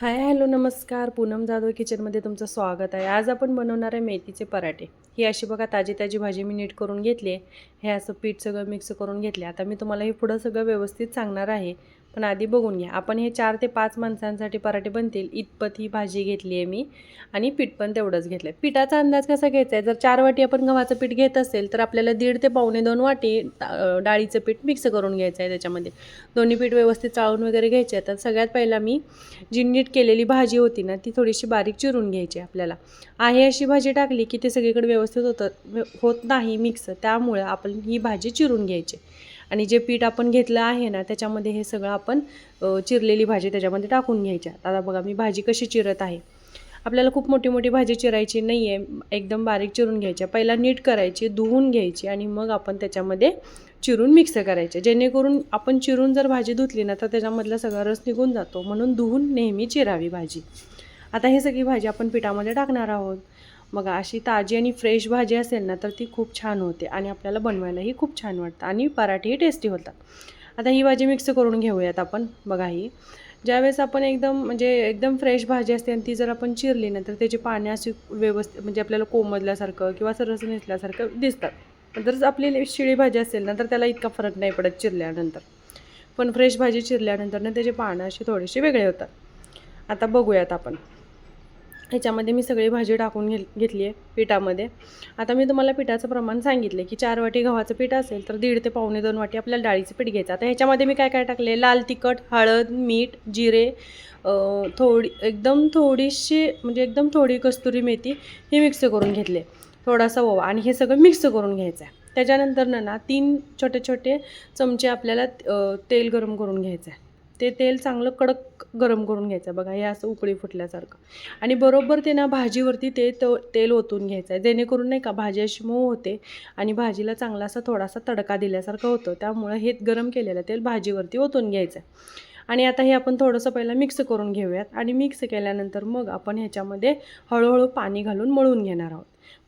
Hi hello नमस्कार. पूनम जाधव किचनमध्ये तुमचं स्वागत आहे. आज आपण बनवणार आहे मेथीचे पराठे. ही अशी बघा ताजी ताजी भाजी मी नीट करून घेतली आहे. हे असं पीठ सगळं मिक्स करून घेतले आता मी तुम्हाला हे पुढं सगळं व्यवस्थित सांगणार आहे. पण आधी बघून घ्या. आपण हे चार ते पाच माणसांसाठी पराठे बनतील. इतपत ही भाजी घेतली आहे मी आणि पीठ पण तेवढंच घेतलं आहे पिठाचा अंदाज कसा घ्यायचा आहे जर चार वाटी आपण गव्हाचं पीठ घेत असेल तर आपल्याला दीड ते पावणे दोन वाटी डाळीचं पीठ मिक्स करून घ्यायचं आहे त्याच्यामध्ये. दोन्ही पीठ व्यवस्थित चाळून वगैरे घ्यायचे. आहे तर सगळ्यात पहिला मी जी नीट केलेली भाजी होती ना ती थोडीशी बारीक चिरून घ्यायची आपल्याला. आहे अशी भाजी टाकली की ते सगळीकडे व्यवस्थित होतं होत नाही मिक्स. त्यामुळं आपण ही भाजी चिरून घ्यायची. आणि जे पीठ आपण घेतलं आहे ना त्याच्यामध्ये हे सगळं आपण चिरलेली भाजी त्याच्यामध्ये टाकून घ्यायच्या आता बघा मी भाजी कशी चिरत आहे. आपल्याला खूप मोठी मोठी भाजी चिरायची नाही आहे एकदम बारीक चिरून घ्यायची. पहिला नीट करायची धुवून घ्यायची आणि मग आपण त्याच्यामध्ये चिरून मिक्स करायचे. जेणेकरून आपण चिरून जर भाजी धुतली ना तर त्याच्यामधला सगळा रस निघून जातो. म्हणून धुवून नेहमी चिरावी भाजी. आता ही सगळी भाजी आपण पिठामध्ये टाकणार आहोत. मग अशी ताजी आणि फ्रेश भाजी असेल ना तर ती खूप छान होते आणि आपल्याला बनवायलाही खूप छान वाटतं आणि पराठेही टेस्टी होतात. आता ही भाजी मिक्स करून घेऊयात आपण. बघा ही. ज्यावेळेस आपण एकदम म्हणजे एकदम फ्रेश भाजी असते आणि ती जर आपण चिरली ना तर त्याची पाणी अशी व्यवस्थित म्हणजे आपल्याला कोमजल्यासारखं किंवा सरस नेसल्यासारखं दिसतात. जर आपली शिळी भाजी असेल ना तर त्याला इतका फरक नाही पडत चिरल्यानंतर. पण फ्रेश भाजी चिरल्यानंतर ना त्याचे पानं असे थोडेसे वेगळे होतात. आता बघूयात आपण. ह्याच्यामध्ये मी सगळी भाजी टाकून घे घेतली आहे पिठामध्ये. आता मी तुम्हाला पिठाचं प्रमाण सांगितले की चार वाटी गव्हाचं पीठ असेल तर दीड ते पावणे दोन वाटी आपल्याला डाळीचं पीठ घ्यायचं. आता ह्याच्यामध्ये मी काय काय टाकले लाल तिखट हळद मीठ जिरे थोडी एकदम थोडीशी म्हणजे एकदम थोडी कस्तुरी मेथी हे मिक्स करून घेतले. थोडासा ओवा आणि हे सगळं मिक्स करून घ्यायचं आहे. त्याच्यानंतर ना ना तीन छोटे छोटे चमचे आपल्याला तेल गरम करून घ्यायचं आहे. ते तेल चांगलं कडक गरम करून घ्यायचं बघा हे असं उकळी फुटल्यासारखं. आणि बरोबर ते ना भाजीवरती ते तो तेल ओतून घ्यायचं आहे जेणेकरून नाही का भाजी अशी मऊ होते आणि भाजीला चांगला असा थोडासा तडका दिल्यासारखं होतं. त्यामुळं हे गरम केलेलं तेल भाजीवरती ओतून घ्यायचं आहे आणि आता हे आपण थोडंसं पहिलं मिक्स करून घेऊयात. आणि मिक्स केल्यानंतर मग आपण ह्याच्यामध्ये हळूहळू पाणी घालून मळून घेणार आहोत.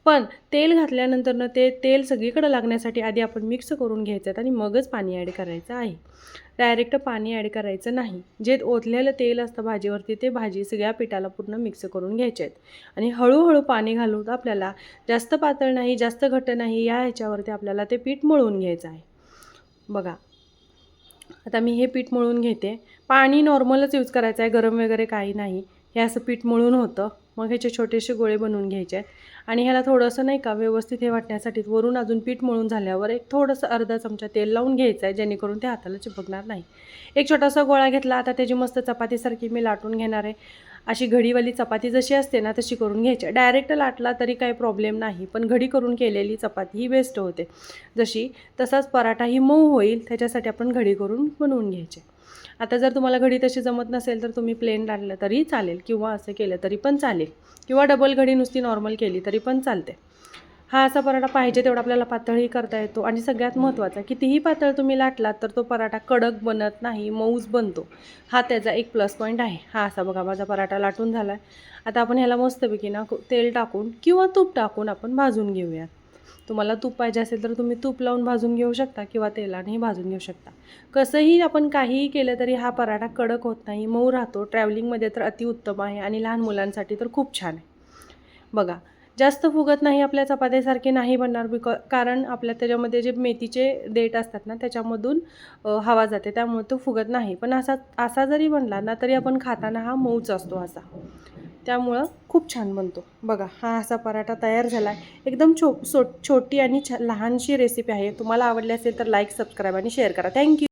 पण तेल घातल्यानंतर ना ते तेल सगळीकडे लागण्यासाठी आधी आपण मिक्स करून घ्यायचं आहे आणि मगच पाणी ॲड करायचं आहे. डायरेक्ट पाणी ॲड करायचं नाही. जे ओतलेलं तेल असतं भाजीवरती ते भाजी सगळ्या पिठाला पूर्ण मिक्स करून घ्यायचे आहेत. आणि हळूहळू पाणी घालून आपल्याला जास्त पातळ नाही जास्त घट्ट नाही या ह्याच्यावरती आपल्याला ते पीठ मळून घ्यायचं आहे. बघा. आता मी हे पीठ मळून घेते. पाणी नॉर्मलच यूज करायचं आहे गरम वगैरे काही नाही. हे असं पीठ मळून होतं. मग ह्याचे छोटेसे गोळे बनवून घ्यायचे. आहेत आणि ह्याला थोडंसं नाही का व्यवस्थित हे वाटण्यासाठी वरून अजून पीठ मळून झाल्यावर एक थोडंसं अर्धा चमचा तेल लावून घ्यायचं आहे जेणेकरून ते हाताला चिपकणार नाही. एक छोटासा गोळा घेतला आता त्याची मस्त चपातीसारखी मी लाटून घेणार आहे. अशी घडीवाली चपाती जशी असते ना तशी करून घ्यायची. डायरेक्ट लाटला तरी काही प्रॉब्लेम नाही पण घडी करून केलेली चपाती ही बेस्ट होते. जशी तसाच पराठाही मऊ होईल त्याच्यासाठी आपण घडी करून बनवून घ्यायचे. आता जर तुम्हाला घडी तशी जमत नसेल तर तुम्ही प्लेन लाटलं तरी चालेल किंवा असं केलं तरी पण चालेल. किंवा डबल घडी नुसती नॉर्मल केली तरी पण चालते. हा असा पराठा पाहिजे तेवढा आपल्याला पातळही करता येतो. आणि सगळ्यात महत्त्वाचा कितीही पातळ तुम्ही लाटलात तर तो पराठा कडक बनत नाही मऊच बनतो. हा त्याचा एक प्लस पॉईंट आहे. हा असा बघा माझा पराठा लाटून झाला आहे आता आपण ह्याला मस्तपैकी ना तेल टाकून किंवा तूप टाकून आपण भाजून घेऊयात तुम्हाला तूप पाहिजे असेल तर तुम्ही तूप लावून भाजून घेऊ शकता किंवा तेलानेही भाजून घेऊ शकता. कसंही आपण काहीही केलं तरी हा पराठा कडक होत नाही मऊ राहतो. ट्रॅव्हलिंगमध्ये तर अतिउत्तम आहे आणि लहान मुलांसाठी तर खूप छान आहे. बघा जास्त फुगत नाही आपल्या चपात्यासारखे नाही बनणार बिकॉ कारण आपल्या त्याच्यामध्ये जे मेथीचे देठ असतात ना त्याच्यामधून हवा जाते त्यामुळे तो फुगत नाही. पण असा असा जरी बनला ना तरी आपण खाताना हा मऊच असतो असा. त्यामुळं खूप छान बनतो. बघा हा असा पराठा तयार झाला आहे एकदम छो सो छोटी आणि छ लहानशी रेसिपी आहे. तुम्हाला आवडली असेल तर लाईक सबस्क्राईब आणि शेअर करा. Thank you